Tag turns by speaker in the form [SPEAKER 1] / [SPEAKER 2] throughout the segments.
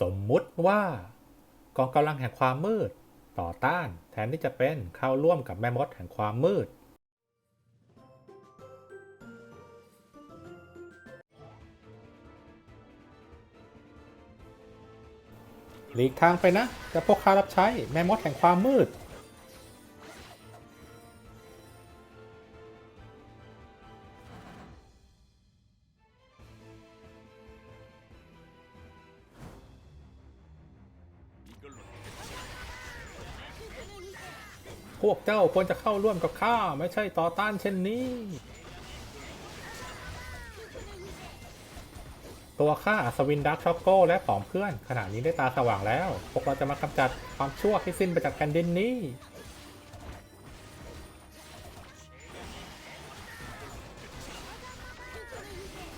[SPEAKER 1] สมมุติว่ากองกำลังแห่งความมืด ต่อต้านแทนที่จะเป็นเข้าร่วมกับแม่มดแห่งความมืด หลีกทางไปนะจะพวกข้ารับใช้แม่มดแห่งความมืด วกเจ้าควรจะเข้าร่วมกับข้าไม่ใช่ต่อต้านเช่นนี้ ตัวข้าอัศวินดักช็อกโกและผองเพื่อน ขณะนี้ได้ตาสว่างแล้ว พวกเราจะมากำจัดความชั่วให้สิ้นไปจากแผ่นดินนี้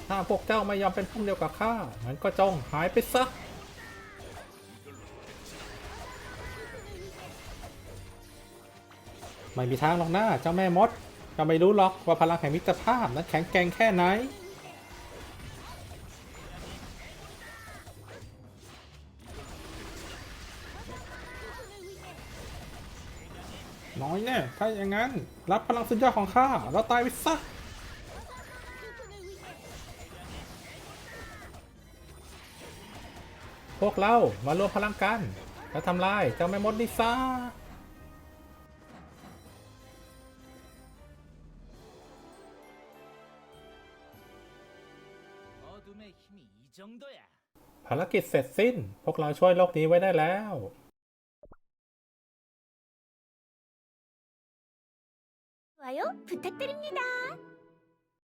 [SPEAKER 1] ถ้าพวกเจ้าไม่ยอมเป็นพวกเดียวกับข้างั้นก็จงหายไปซะ ไม่มีทางหรอกนะเจ้าแม่มดเราไม่รู้หรอกว่าพลังแห่งมิตรภาพนั้นแข็งแกร่งแค่ไหน น้อยแน่ถ้าอย่างนั้น รับพลังสุดยอดของข้าแล้วตายไปซะพวกเรามารวมพลังกัน แล้วทำลายเจ้าแม่มดนี่ซะ ภารกิจเสร็จสิ้น พวกเราช่วยโลกนี้ไว้ได้แล้ว
[SPEAKER 2] 좋아요 부탁드립니다.